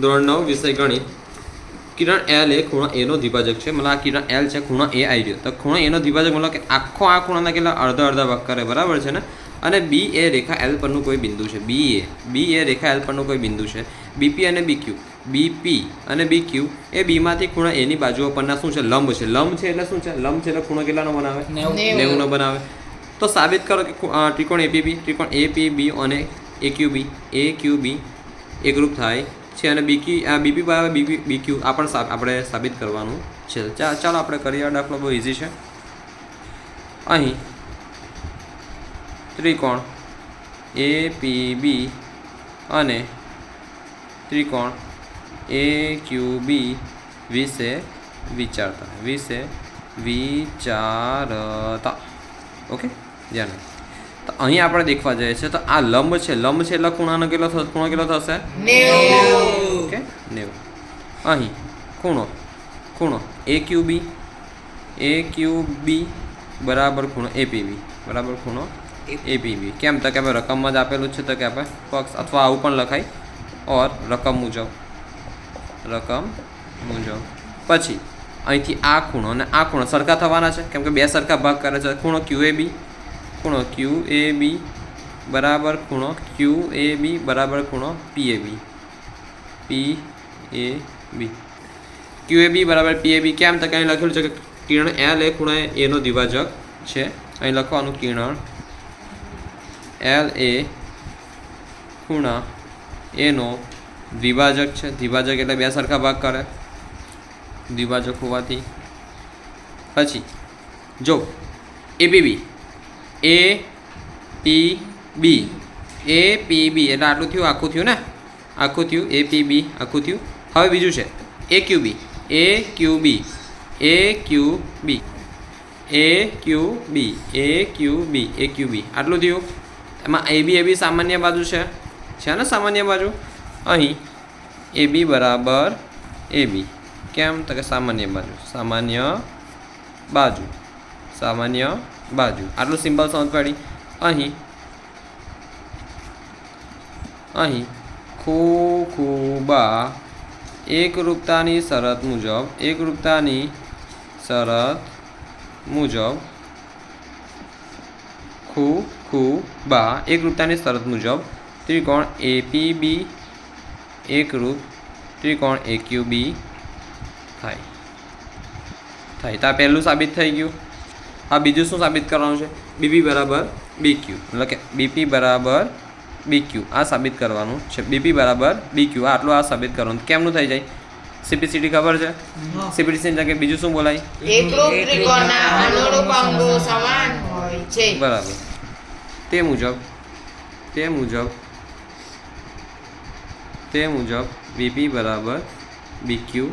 ધોરણ નવ વિષય ગણિત. કિરણ એલ એ ખૂણો એનો દ્વિભાજક છે. મતલબ આ કિરણ એલ છે ખૂણો એ આવી ગયો તો ખૂણો એનો દ્વિભાજક મતલબ કે આખો આ ખૂણાના કેટલા? અડધા અડધા ભાગ કરે. બરાબર છે ને? અને બી એ રેખા એલ પરનું કોઈ બિંદુ છે. બી એ. બી એ રેખા એલ પરનું કોઈ બિંદુ છે. બીપી અને બીક્યુ બીપી અને બીક્યુ એ બીમાંથી ખૂણા એની બાજુઓ પરના શું છે? લંબ છે. લંબ છે એટલે શું છે? લંબ છે એટલે ખૂણો કેટલાનો બનાવે? નેવું. નેવુંનો બનાવે. તો સાબિત કરો કે ત્રિકોણ એપીબી ત્રિકોણ એપી બી અને એ ક્યુ બી એ ક્યુ બી એકરૂપ થાય. છે અને બીકી બીપી બાય બીપી, બીક્યુ, આ પણ આપણે સાબિત કરવાનું છે. ચાલો આપણે કરીએ, આ દાખલો બહુ ઇઝી છે. અહીં, ત્રિકોણ એ, પી, બી અને ત્રિકોણ એ, ક્યુ, બી વિશે વિચારતા વિશે વિચારતા. ઓકે? ધ્યાન. તો અહીં આપણે દેખવા જઈએ છીએ. તો આ લંબ છે. લંબ છે એટલે ખૂણાનો કેટલો થશે? ખૂણો કેટલો થશે? ઓકે. નેવું. અહીં ખૂણો. ખૂણો. એ ક્યુ બી એ ક્યુ બી બરાબર ખૂણો એપીબી બરાબર ખૂણો એપીબી કેમ? તો કે આપણે રકમમાં જ આપેલું છે તો કે આપણે પક્ષ અથવા આવું પણ લખાય. ઓર રકમ મુજબ. રકમ મુજબ. પછી અહીંથી આ ખૂણો અને આ ખૂણો સરખા થવાના છે? કેમ કે બે સરખા ભાગ કરે છે. ખૂણો ક્યુ એ બી ખૂણો ક્યુ એ બી બરાબર ખૂણો ક્યુ એ બી બરાબર ખૂણો પી એ બી પી એ બી ક્યુ એ બી બરાબર પી એ બી કેમ? તો કે અહીં લખેલું છે કે કિરણ એલ એ ખૂણો એનો દ્વિભાજક છે. અહીં લખવાનું કિરણ એલ એ ખૂણા એનો દ્વિભાજક છે. દ્વિભાજક એટલે બે સરખા ભાગ કરે. દ્વિભાજક હોવાથી. પછી, જો એપીબી એ પી બી એ પી બી એટલે આટલું થયું, આખું થયું ને? આખું થયું એ પી બી આખું થયું. હવે બીજું છે. A Q B A Q B A Q B A Q B A Q B A Q B આટલું થયું. એમાં એ બી એ બી સામાન્ય બાજુ છે. છે ને સામાન્ય બાજુ? અહીં. એ બી બરાબર એ બી કેમ? તો કે સામાન્ય બાજુ. સામાન્ય બાજુ. સામાન્ય બાજુ. આટલું સિમ્પલ સમજ પડી. અહીં. અહીં. ખૂ ખૂબા એકરૂપતાની શરત મુજબ, એકરૂપતાની શરત મુજબ ખૂ ખૂબા એકરૂપતાની શરત મુજબ, ત્રિકોણ એપીબી, એકરૂપ, ત્રિકોણ એક્યુબી થાય. થાય. તો આ પહેલું સાબિત થઈ ગયું. આ બીજું શું સાબિત કરવાનું છે? બીપી બરાબર બીક્યુ. એટલે કે બીપી બરાબર બી ક્યુ આ સાબિત કરવાનું છે. બીપી બરાબર બી ક્યુ આટલું આ સાબિત કરવાનું. કેમનું થઈ જાય? સીપીસીટી ખબર છે? સીપીસીટી જગ્યાએ બીજું શું બોલાય? એકરૂપ ત્રિકોણના અનુરૂપ અંગો સમાન હોય છે. બરાબર. તે મુજબ તે મુજબ તે મુજબ બીપી બરાબર બીક્યુ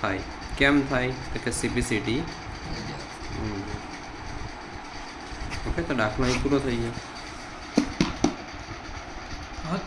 થાય. કેમ થાય? તો કે સીપીસીટી ઓકે તો દાખલો એ પૂરો થઈ ગયો. હા